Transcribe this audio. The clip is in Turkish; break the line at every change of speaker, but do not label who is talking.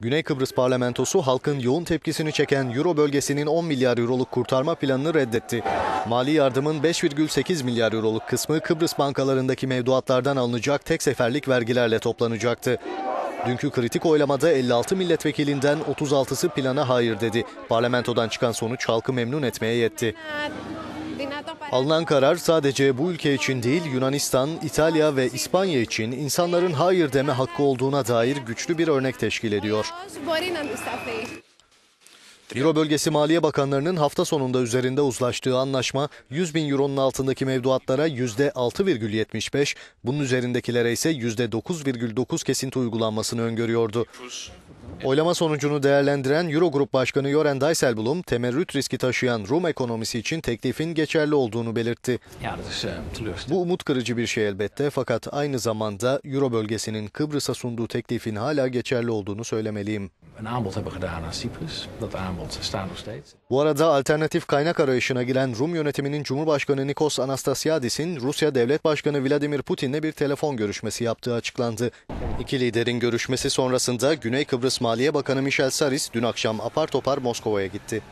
Güney Kıbrıs parlamentosu halkın yoğun tepkisini çeken Euro bölgesinin 10 milyar euroluk kurtarma planını reddetti. Mali yardımın 5,8 milyar euroluk kısmı Kıbrıs bankalarındaki mevduatlardan alınacak tek seferlik vergilerle toplanacaktı. Dünkü kritik oylamada 56 milletvekilinden 36'sı plana hayır dedi. Parlamentodan çıkan sonuç halkı memnun etmeye yetti. Alınan karar sadece bu ülke için değil Yunanistan, İtalya ve İspanya için insanların hayır deme hakkı olduğuna dair güçlü bir örnek teşkil ediyor. Euro bölgesi Maliye Bakanlarının hafta sonunda üzerinde uzlaştığı anlaşma 100 bin euronun altındaki mevduatlara %6,75, bunun üzerindekilere ise %9,9 kesinti uygulanmasını öngörüyordu. Oylama sonucunu değerlendiren Eurogrup Başkanı Joren Dijsselbloem, temerrüt riski taşıyan Rum ekonomisi için teklifin geçerli olduğunu belirtti.
Teleurstellend.
Bu umut kırıcı bir şey elbette fakat aynı zamanda Euro bölgesinin Kıbrıs'a sunduğu teklifin hala geçerli olduğunu söylemeliyim.
Een aanbod hebben gedaan aan Cyprus. Dat aanbod staat nog steeds.
Bu arada alternatif kaynak arayışına giren Rum yönetiminin Cumhurbaşkanı Nikos Anastasiadis'in Rusya Devlet Başkanı Vladimir Putin'le bir telefon görüşmesi yaptığı açıklandı. İki liderin görüşmesi sonrasında Güney Kıbrıs Maliye Bakanı Michel Saris dün akşam apar topar Moskova'ya gitti.